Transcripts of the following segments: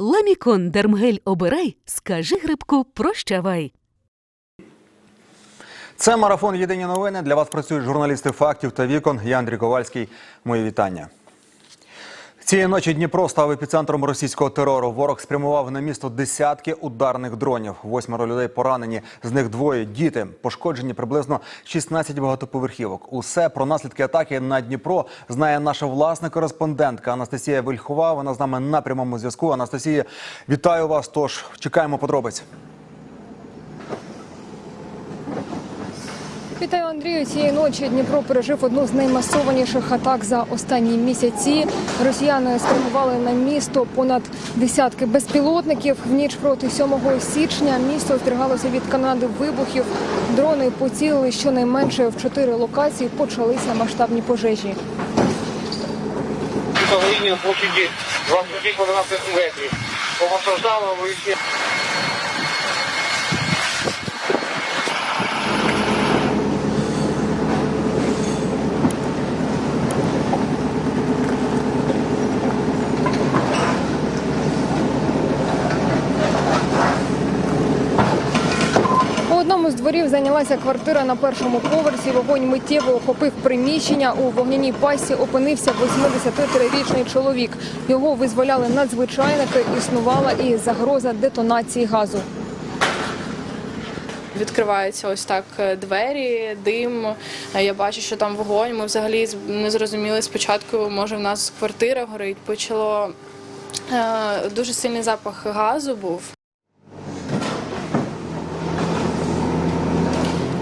Ламікон Дермгель обирай, скажи грибку прощавай. Це марафон Єдині новини. Для вас працюють журналісти фактів та вікон. Я Андрій Ковальський. Мої вітання. Цієї ночі Дніпро став епіцентром російського терору. Ворог спрямував на місто десятки ударних дронів. Восьмеро людей поранені. З них двоє діти. Пошкоджені приблизно 16 багатоповерхівок. Усе про наслідки атаки на Дніпро знає наша власна кореспондентка Анастасія Вельхова. Вона з нами на прямому зв'язку. Анастасія, вітаю вас. Тож чекаємо подробиць. Вітаю Андрію. Цієї ночі Дніпро пережив одну з наймасованіших атак за останні місяці. Росіяни спрямували на місто понад десятки безпілотників. В ніч проти 7 січня місто здригалося від канади вибухів. Дрони поцілили щонайменше в чотири локації. Почалися масштабні пожежі. На площаді 20 метрів. Постраждало вийти. У одному з дворів зайнялася квартира на першому поверсі. Вогонь миттєво охопив приміщення. У вогняній пасі опинився 83-річний чоловік. Його визволяли надзвичайники. Існувала і загроза детонації газу. Відкриваються ось так е, двері, дим. Е, Я бачу, що там вогонь. Ми взагалі не зрозуміли спочатку, може в нас квартира горить. Почало е, дуже сильний запах газу був.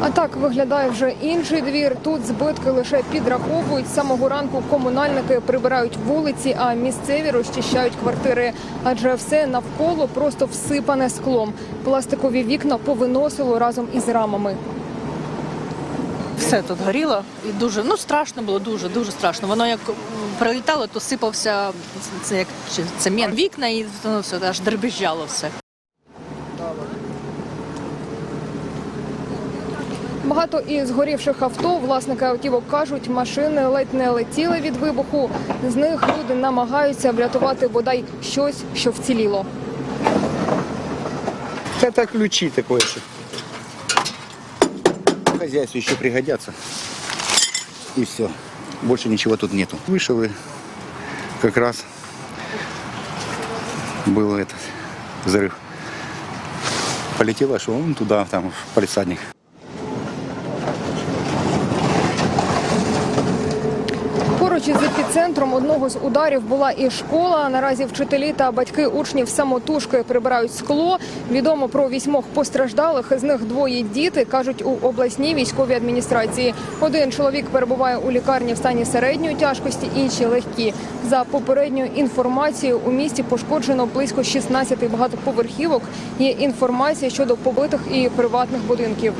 А так виглядає вже інший двір. Тут збитки лише підраховують. З самого ранку комунальники прибирають вулиці, а місцеві розчищають квартири. Адже все навколо просто всипане склом. Пластикові вікна повиносило разом із рамами. Все тут горіло і дуже ну страшно було, дуже дуже страшно. Воно як прилітало, то сипався це як цемент вікна, і воно все аж дребезжало все. Багато із горівших авто власники автівок кажуть, машини ледь не летіли від вибуху. З них люди намагаються врятувати бодай щось, що вціліло. Это ключи такое же. Хозяйству еще пригодятся. И все. Больше ничего тут нету. Вышел и как раз был этот взрыв. Полетело, что он туда, там, в палисадник. Епіцентром одного з ударів була і школа. Наразі вчителі та батьки учнів самотужки прибирають скло. Відомо про вісьмох постраждалих. З них двоє діти кажуть у обласній військовій адміністрації. Один чоловік перебуває у лікарні в стані середньої тяжкості, інші легкі. За попередньою інформацією, у місті пошкоджено близько 16 багатоповерхівок. Є інформація щодо побитих і приватних будинків.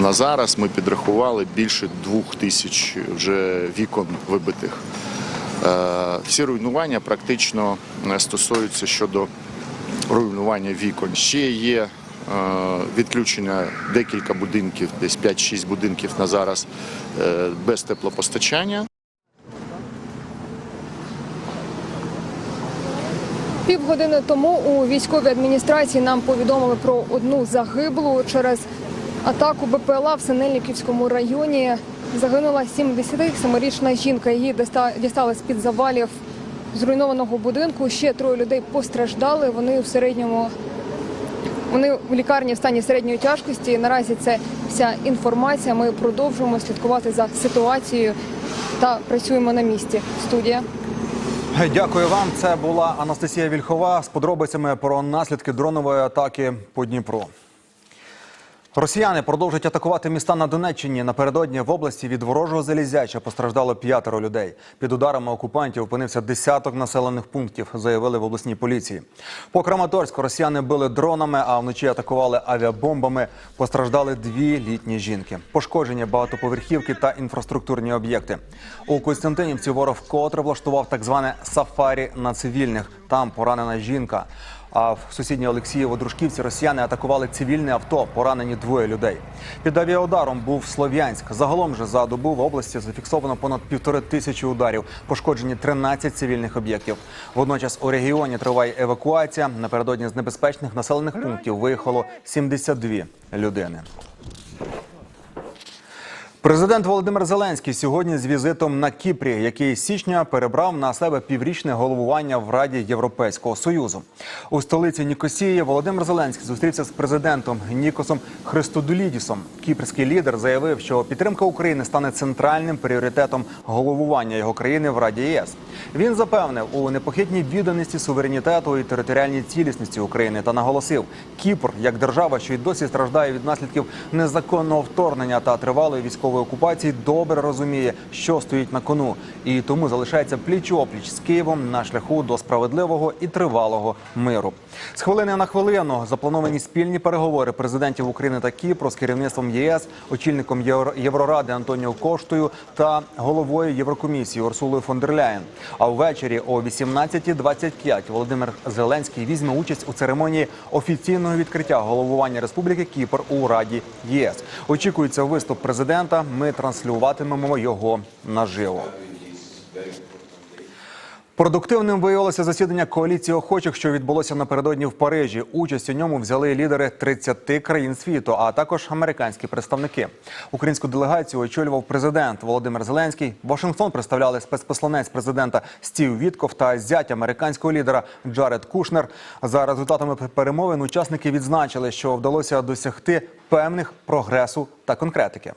На зараз ми підрахували більше двох тисяч вже вікон вибитих. Е, Всі руйнування практично е, стосуються щодо руйнування вікон. Ще є е, відключення декілька будинків, десь 5-6 будинків на зараз без теплопостачання. Півгодини тому у військовій адміністрації нам повідомили про одну загиблу через атаку БПЛА в Синельниківському районі. Загинула 77-річна жінка. Її дістали з під завалів зруйнованого будинку. Ще троє людей постраждали. Вони в середньому вони в лікарні в стані середньої тяжкості. Наразі це вся інформація. Ми продовжуємо слідкувати за ситуацією та працюємо на місці. Студія. Дякую вам. Це була Анастасія Вільхова з подробицями про наслідки дронової атаки по Дніпру. Росіяни продовжують атакувати міста на Донеччині. Напередодні в області від ворожого залізяча постраждало п'ятеро людей. Під ударами окупантів опинився десяток населених пунктів, заявили в обласній поліції. По Краматорську росіяни били дронами, а вночі атакували авіабомбами. Постраждали дві літні жінки. Пошкоджені багатоповерхівки та інфраструктурні об'єкти. У Костянтинівці ворог вкотре влаштував так зване сафарі на цивільних. Там поранена жінка. А в сусідній Олексієво-Дружківці росіяни атакували цивільне авто. Поранені двоє людей. Під авіаударом був Слов'янськ. Загалом же за добу в області зафіксовано понад півтори тисячі ударів. Пошкоджені 13 цивільних об'єктів. Водночас у регіоні триває евакуація. Напередодні з небезпечних населених пунктів виїхало 72 людини. Президент Володимир Зеленський сьогодні з візитом на Кіпрі, який з січня перебрав на себе піврічне головування в Раді Європейського союзу. У столиці Нікосії Володимир Зеленський зустрівся з президентом Нікосом Христодулідісом. Кіпрський лідер заявив, що підтримка України стане центральним пріоритетом головування його країни в Раді ЄС. Він запевнив у непохитній відданості суверенітету і територіальній цілісності України та наголосив, Кіпр як держава, що й досі страждає від наслідків незаконного вторгнення та тривалої військової окупації, добре розуміє, що стоїть на кону, і тому залишається пліч-опліч з Києвом на шляху до справедливого і тривалого миру. З хвилини на хвилину заплановані спільні переговори президентів України та Кіпру з керівництвом єС, очільником Євро- Євроради Антоніо Коштою та головою Єврокомісії Урсулою фон. А ввечері о 18.25 Володимир Зеленський візьме участь у церемонії офіційного відкриття головування Республіки Кіпр у Раді ЄС. Очікується виступ президента. Ми транслюватимемо його наживо. Продуктивним виявилося засідання коаліції охочих, що відбулося напередодні в Парижі. Участь у ньому взяли лідери 30 країн світу, а також американські представники. Українську делегацію очолював президент Володимир Зеленський. Вашингтон представляли спецпосланець президента Стів Вітков та зять американського лідера Джаред Кушнер. За результатами перемовин учасники відзначили, що вдалося досягти певних прогресу та конкретики.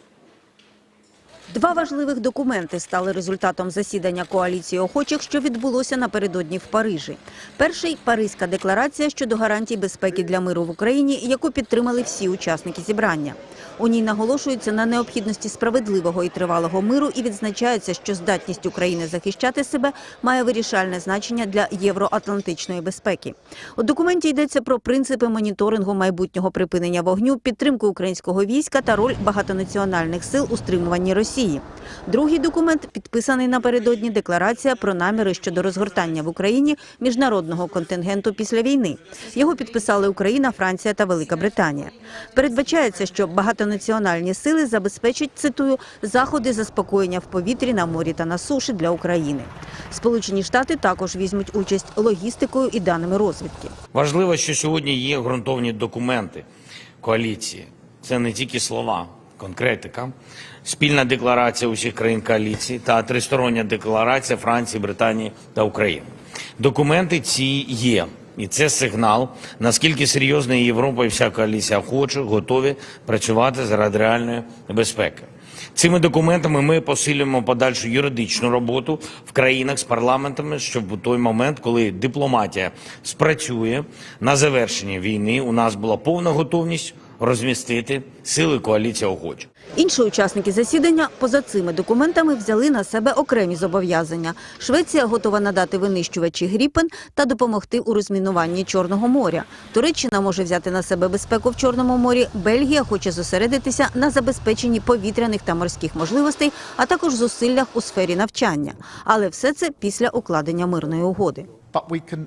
Два важливих документи стали результатом засідання коаліції охочих, що відбулося напередодні в Парижі. Перший Паризька декларація щодо гарантій безпеки для миру в Україні, яку підтримали всі учасники зібрання. У ній наголошується на необхідності справедливого і тривалого миру і відзначається, що здатність України захищати себе має вирішальне значення для євроатлантичної безпеки. У документі йдеться про принципи моніторингу майбутнього припинення вогню, підтримку українського війська та роль багатонаціональних сил у стримуванні Росії. Другий документ підписаний напередодні декларація про наміри щодо розгортання в Україні міжнародного контингенту після війни. Його підписали Україна, Франція та Велика Британія. Передбачається, що багатонаціональні сили забезпечать цитую заходи заспокоєння в повітрі на морі та на суші для України. Сполучені Штати також візьмуть участь логістикою і даними розвідки. Важливо, що сьогодні є ґрунтовні документи коаліції. Це не тільки слова, конкретика, спільна декларація усіх країн коаліції та тристороння декларація Франції, Британії та України. Документи ці є. І це сигнал, наскільки серйозно Європа і вся коаліція охочих готові працювати заради реальної безпеки. Цими документами ми посилюємо подальшу юридичну роботу в країнах з парламентами, щоб у той момент, коли дипломатія спрацює на завершенні війни, у нас була повна готовність розмістити сили коаліції охочих. Інші учасники засідання поза цими документами взяли на себе окремі зобов'язання. Швеція готова надати винищувачі Гріпен та допомогти у розмінуванні Чорного моря. Туреччина може взяти на себе безпеку в Чорному морі. Бельгія хоче зосередитися на забезпеченні повітряних та морських можливостей, а також зусиллях у сфері навчання. Але все це після укладення мирної угоди.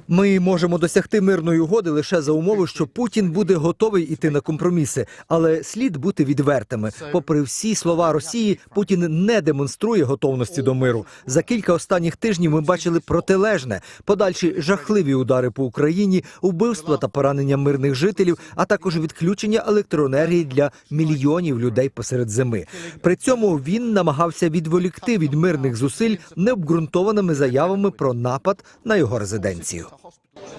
Ми можемо досягти мирної угоди лише за умови, що Путін буде готовий іти на компроміси, але слід бути відвертими. Попри всі слова Росії, Путін не демонструє готовності до миру. За кілька останніх тижнів ми бачили протилежне, подальші жахливі удари по Україні, вбивства та поранення мирних жителів, а також відключення електроенергії для мільйонів людей посеред зими. При цьому він намагався відволікти від мирних зусиль необґрунтованими заявами про напад на його резиденцію резиденцію.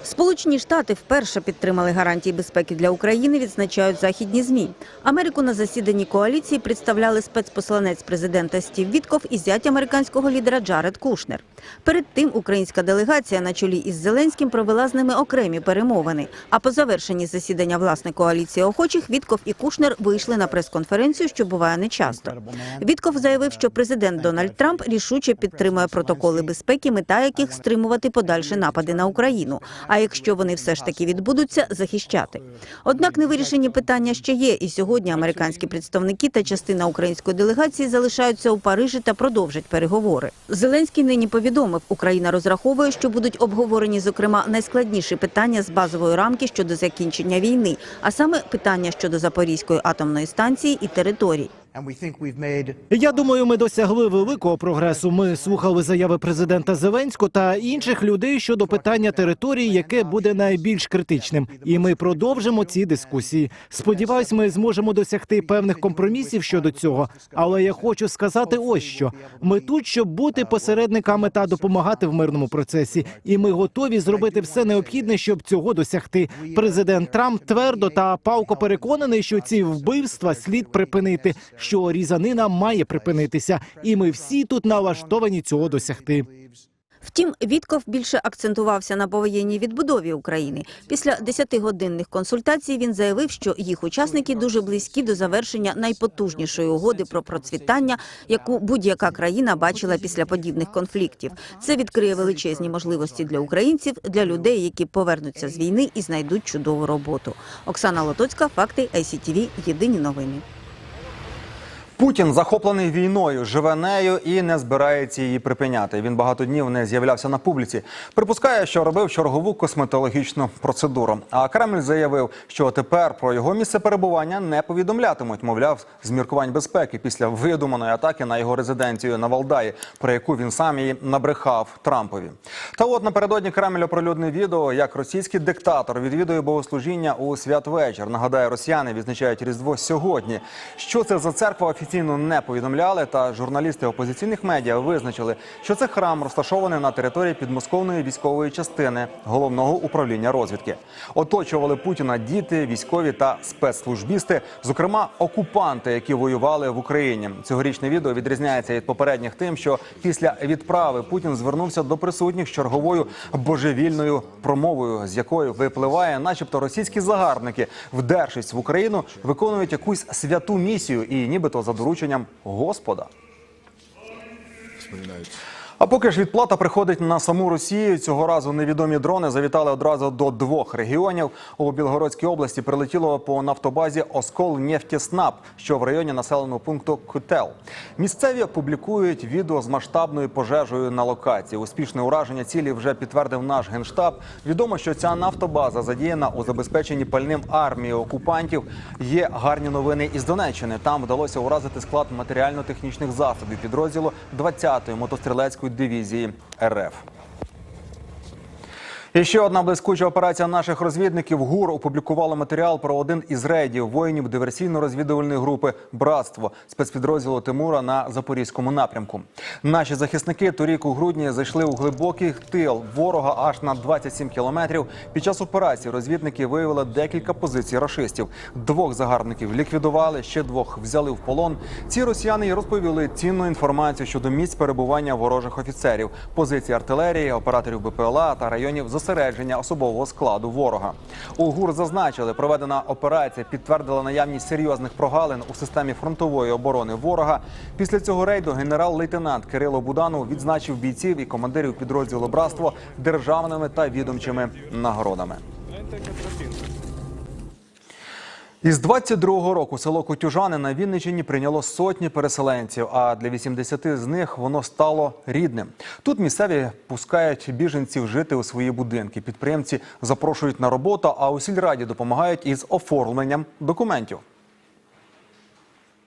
Сполучені Штати вперше підтримали гарантії безпеки для України, відзначають західні змі. Америку на засіданні коаліції представляли спецпосланець президента Стів Вітков і зять американського лідера Джаред Кушнер. Перед тим українська делегація на чолі із Зеленським провела з ними окремі перемовини. А по завершенні засідання власне коаліції охочих Вітков і Кушнер вийшли на прес-конференцію, що буває нечасто. Вітков заявив, що президент Дональд Трамп рішуче підтримує протоколи безпеки, мета яких стримувати подальші напади на Україну. А якщо вони все ж таки відбудуться, захищати. Однак невирішені питання ще є. І сьогодні американські представники та частина української делегації залишаються у Парижі та продовжать переговори. Зеленський нині повідомив, Україна розраховує, що будуть обговорені, зокрема, найскладніші питання з базової рамки щодо закінчення війни, а саме питання щодо Запорізької атомної станції і територій. Я думаю, ми досягли великого прогресу. Ми слухали заяви президента Зеленського та інших людей щодо питання території, яке буде найбільш критичним. І ми продовжимо ці дискусії. Сподіваюсь, ми зможемо досягти певних компромісів щодо цього. Але я хочу сказати ось що: ми тут, щоб бути посередниками та допомагати в мирному процесі, і ми готові зробити все необхідне, щоб цього досягти. Президент Трамп твердо та палко переконаний, що ці вбивства слід припинити, що різанина має припинитися, і ми всі тут налаштовані цього досягти. Втім, Вітков більше акцентувався на повоєнній відбудові України. Після десятигодинних консультацій він заявив, що їх учасники дуже близькі до завершення найпотужнішої угоди про процвітання, яку будь-яка країна бачила після подібних конфліктів. Це відкриє величезні можливості для українців, для людей, які повернуться з війни і знайдуть чудову роботу. Оксана Лотоцька, факти ICTV, Єдині новини. Путін захоплений війною, живе нею і не збирається її припиняти. Він багато днів не з'являвся на публіці. Припускає, що робив чергову косметологічну процедуру. А Кремль заявив, що тепер про його місце перебування не повідомлятимуть. Мовляв, з міркувань безпеки після видуманої атаки на його резиденцію на Валдаї, про яку він сам її набрехав Трампові. Та от напередодні Кремль оприлюднив відео, як російський диктатор відвідує богослужіння у святвечір. Нагадаю, росіяни відзначають Різдво сьогодні. Що це за церква офіційно не повідомляли, та журналісти опозиційних медіа визначили, що це храм розташований на території підмосковної військової частини головного управління розвідки. Оточували Путіна діти, військові та спецслужбісти, зокрема окупанти, які воювали в Україні. Цьогорічне відео відрізняється від попередніх тим, що після відправи Путін звернувся до присутніх з черговою божевільною промовою, з якою випливає, начебто, російські загарбники, вдершись в Україну, виконують якусь святу місію і нібито за дорученням Господа. А поки ж відплата приходить на саму Росію. Цього разу невідомі дрони завітали одразу до двох регіонів. У Білгородській області прилетіло по нафтобазі Оскол Нефтіснаб, що в районі населеного пункту Кутел. Місцеві публікують відео з масштабною пожежею на локації. Успішне ураження цілі вже підтвердив наш генштаб. Відомо, що ця нафтобаза задіяна у забезпеченні пальним армії окупантів. Є гарні новини із Донеччини. Там вдалося уразити склад матеріально-технічних засобів підрозділу 20-ї мотострілецької дивізії РФ. І ще одна блискуча операція наших розвідників. ГУР опублікували матеріал про один із рейдів воїнів диверсійно-розвідувальної групи Братство спецпідрозділу Тимура на запорізькому напрямку. Наші захисники торік у грудні зайшли у глибокий тил ворога аж на 27 кілометрів. Під час операції розвідники виявили декілька позицій рашистів. Двох загарбників ліквідували, ще двох взяли в полон. Ці росіяни й розповіли цінну інформацію щодо місць перебування ворожих офіцерів, позицій артилерії, операторів БПЛА та районів зосередження особового складу ворога. У ГУР зазначили, проведена операція підтвердила наявність серйозних прогалин у системі фронтової оборони ворога. Після цього рейду генерал-лейтенант Кирило Буданов відзначив бійців і командирів підрозділу братство державними та відомчими нагородами. Із 22-го року село Котюжани на Вінниччині прийняло сотні переселенців, а для 80 з них воно стало рідним. Тут місцеві пускають біженців жити у свої будинки. Підприємці запрошують на роботу, а у сільраді допомагають із оформленням документів.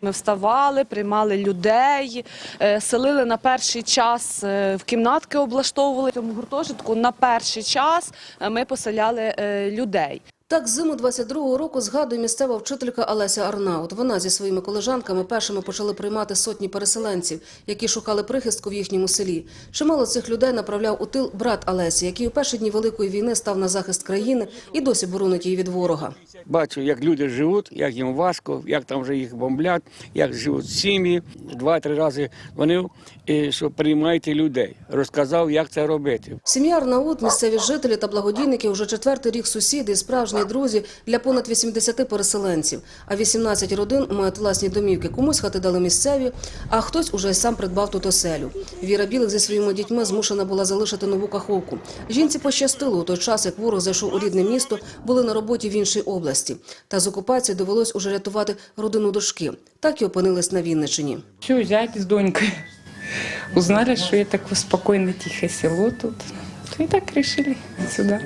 Ми вставали, приймали людей, е, селили на перший час е, в кімнатки, облаштовували В цьому гуртожитку. На перший час е, ми поселяли людей. Так, зиму 22-го року згадує місцева вчителька Олеся Арнаут. Вона зі своїми колежанками першими почали приймати сотні переселенців, які шукали прихистку в їхньому селі. Чимало цих людей направляв у тил брат Олесі, який у перші дні Великої війни став на захист країни і досі боронить її від ворога. Бачу, як люди живуть, як їм важко, як там вже їх бомблять, як живуть сім'ї. Два-три рази дзвонив, і що приймайте людей. Розказав, як це робити. Сім'я Арнаут, місцеві жителі та благодійники вже четвертий рік сусіди і справжні друзі для понад 80 переселенців. А 18 родин мають власні домівки. Комусь хати дали місцеві, а хтось уже й сам придбав тут оселю. Віра Білик зі своїми дітьми змушена була залишити нову каховку. Жінці пощастило у той час, як ворог зайшов у рідне місто, були на роботі в іншій області. Та з окупації довелось уже рятувати родину дошки. Так і опинились на Вінниччині. Что взять с донькой? Узнали, что я такое спокойное, тихое село тут. И так решили сюда.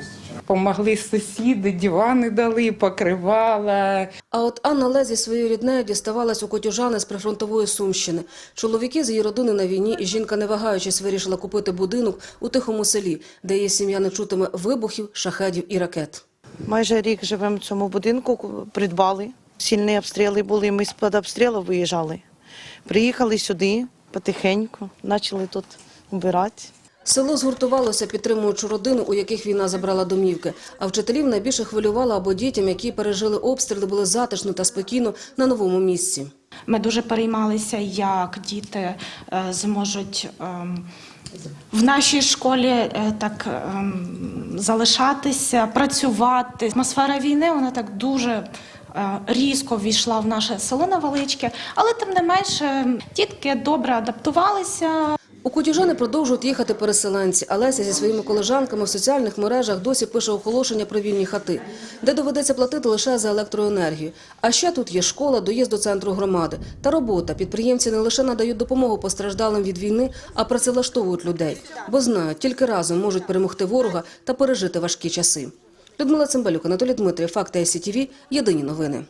Помогли сусіди, дивани дали, покривала. А от Анна Ле зі своєю ріднею діставалась у Котюжани з прифронтової Сумщини. Чоловіки з її родини на війні, і жінка, не вагаючись, вирішила купити будинок у тихому селі, де її сім'я не чутиме вибухів, шахедів і ракет. Майже рік живемо в цьому будинку, придбали. Сильні обстріли були, ми з-під обстрілу виїжджали. Приїхали сюди потихеньку, почали тут вбирати. Село згуртувалося, підтримуючи родини, у яких війна забрала домівки. А вчителів найбільше хвилювало, або дітям, які пережили обстріли, було затишно та спокійно на новому місці. Ми дуже переймалися, як діти е, зможуть ем, в нашій школі е, так ем, залишатися, працювати. Атмосфера війни вона так дуже різко ввійшла в наше село невеличке, але тим не менше дітки добре адаптувалися. У Котюжани продовжують їхати переселенці. а Леся зі своїми колежанками в соціальних мережах досі пише оголошення про вільні хати, де доведеться платити лише за електроенергію. А ще тут є школа, доїзд до центру громади та робота. Підприємці не лише надають допомогу постраждалим від війни, а працевлаштовують людей, бо знають, тільки разом можуть перемогти ворога та пережити важкі часи. Людмила Цимбалюк, Анатолій Дмитрій, Факти СІТВ, Єдині новини.